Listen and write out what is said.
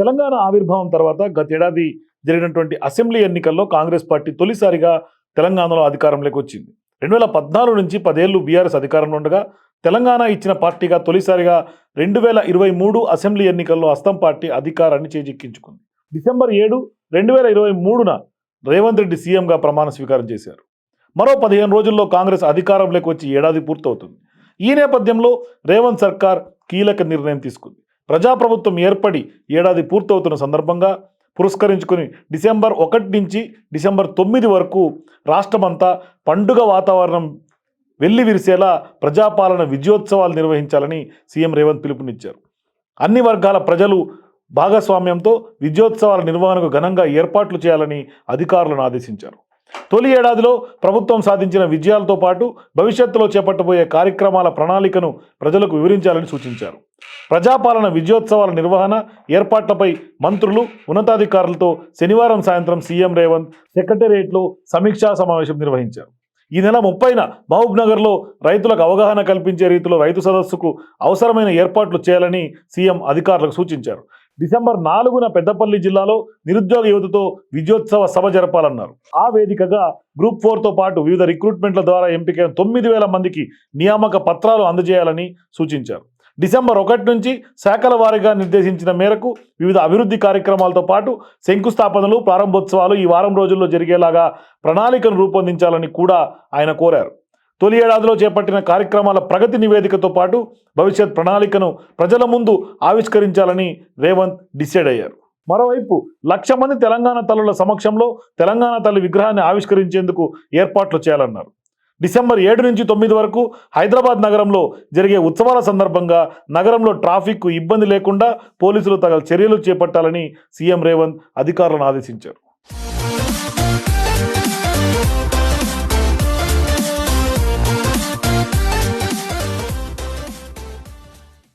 తెలంగాణ ఆవిర్భావం తర్వాత గతేడాది జరిగినటువంటి అసెంబ్లీ ఎన్నికల్లో కాంగ్రెస్ పార్టీ తొలిసారిగా తెలంగాణలో అధికారంలోకి వచ్చింది. రెండు వేల పద్నాలుగు నుంచి పదేళ్ళు బీఆర్ఎస్ అధికారంలో ఉండగా తెలంగాణ ఇచ్చిన పార్టీగా తొలిసారిగా రెండు వేల ఇరవై మూడు అసెంబ్లీ ఎన్నికల్లో అస్తం పార్టీ అధికారాన్ని చేజిక్కించుకుంది. డిసెంబర్ ఏడు రెండు వేల ఇరవై మూడున రేవంత్ రెడ్డి సీఎంగా ప్రమాణ స్వీకారం చేశారు. మరో పదిహేను రోజుల్లో కాంగ్రెస్ అధికారంలోకి వచ్చి ఏడాది పూర్తవుతుంది. ఈ నేపథ్యంలో రేవంత్ సర్కార్ కీలక నిర్ణయం తీసుకుంది. ప్రజాప్రభుత్వం ఏర్పడి ఏడాది పూర్తవుతున్న సందర్భంగా పురస్కరించుకుని డిసెంబర్ ఒకటి నుంచి డిసెంబర్ తొమ్మిది వరకు రాష్ట్రమంతా పండుగ వాతావరణం వెళ్ళి విరిసేలా ప్రజాపాలన విజయోత్సవాలు నిర్వహించాలని సీఎం రేవంత్ పిలుపునిచ్చారు. అన్ని వర్గాల ప్రజలు భాగస్వామ్యంతో విజయోత్సవాల నిర్వహణకు ఘనంగా ఏర్పాట్లు చేయాలని అధికారులను ఆదేశించారు. తొలి ఏడాదిలో ప్రభుత్వం సాధించిన విజయాలతో పాటు భవిష్యత్తులో చేపట్టబోయే కార్యక్రమాల ప్రణాళికను ప్రజలకు వివరించాలని సూచించారు. ప్రజాపాలన విజయోత్సవాల నిర్వహణ ఏర్పాట్లపై మంత్రులు ఉన్నతాధికారులతో శనివారం సాయంత్రం సీఎం రేవంత్ సెక్రటేరియట్లో సమీక్షా సమావేశం నిర్వహించారు. ఈ నెల ముప్పైన మహబూబ్ నగర్లో రైతులకు అవగాహన కల్పించే రీతిలో రైతు సదస్సుకు అవసరమైన ఏర్పాట్లు చేయాలని సీఎం అధికారులకు సూచించారు. డిసెంబర్ నాలుగున పెద్దపల్లి జిల్లాలో నిరుద్యోగ యువతతో విజయోత్సవ సభ జరపాలన్నారు. ఆ వేదికగా గ్రూప్ ఫోర్తో పాటు వివిధ రిక్రూట్మెంట్ల ద్వారా ఎంపికైన తొమ్మిది వేల మందికి నియామక పత్రాలు అందజేయాలని సూచించారు. డిసెంబర్ ఒకటి నుంచి శాఖల వారీగా నిర్దేశించిన మేరకు వివిధ అభివృద్ధి కార్యక్రమాలతో పాటు శంకుస్థాపనలు ప్రారంభోత్సవాలు ఈ వారం రోజుల్లో జరిగేలాగా ప్రణాళికను రూపొందించాలని కూడా ఆయన కోరారు. తొలి ఏడాదిలో చేపట్టిన కార్యక్రమాల ప్రగతి నివేదికతో పాటు భవిష్యత్ ప్రణాళికను ప్రజల ముందు ఆవిష్కరించాలని రేవంత్ డిసైడ్ అయ్యారు. మరోవైపు లక్ష మంది తెలంగాణ తల్లుల సమక్షంలో తెలంగాణ తల్లి విగ్రహాన్ని ఆవిష్కరించేందుకు ఏర్పాట్లు చేయాలన్నారు. డిసెంబర్ ఏడు నుంచి తొమ్మిది వరకు హైదరాబాద్ నగరంలో జరిగే ఉత్సవాల సందర్భంగా నగరంలో ట్రాఫిక్ ఇబ్బంది లేకుండా పోలీసులు తగల చర్యలు చేపట్టాలని సీఎం రేవంత్ అధికారులను ఆదేశించారు.